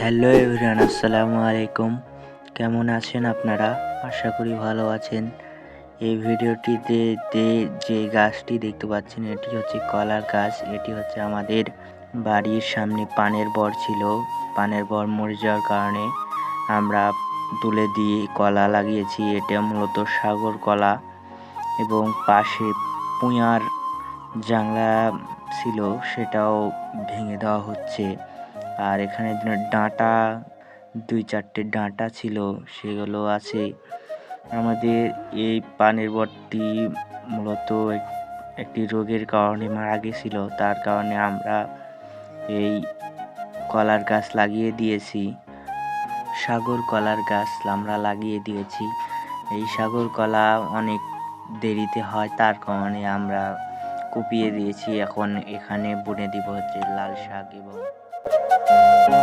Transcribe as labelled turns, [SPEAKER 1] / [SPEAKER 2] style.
[SPEAKER 1] Hello everyone, আসসালামু আলাইকুম। কেমন আছেন আপনারা? আশা করি ভালো আছেন। এই ভিডিওটিতে যে- যে গাছটি দেখতে পাচ্ছেন, এটি হচ্ছে কলার গাছ। এটি হচ্ছে আমাদের বাড়ির সামনে পানের বর ছিল। পানের বর মরে যাওয়ার কারণে আমরা তুলে দিয়ে কলা লাগিয়েছি। এটা মূলত সাগর কলা এবং পাশে পুঁয়ার জাংলা ছিল, সেটাও ভেঙে দেওয়া হচ্ছে। আর এখানে ডাঁটা, দুই চারটে ডাঁটা ছিল, সেগুলো আছে। আমাদের এই পানের বরটি মূলত এক- একটি রোগের কারণে মারা গেছিল। তার কারণে আমরা এই কলার গাছ লাগিয়ে দিয়েছি। সাগর কলার গাছ আমরা লাগিয়ে দিয়েছি। এই সাগর কলা অনেক দেরিতে হয়, তার কারণে আমরা কুপিয়ে দিয়েছি। এখন এখানে বুনে দিব হচ্ছে লাল শাক এবং Música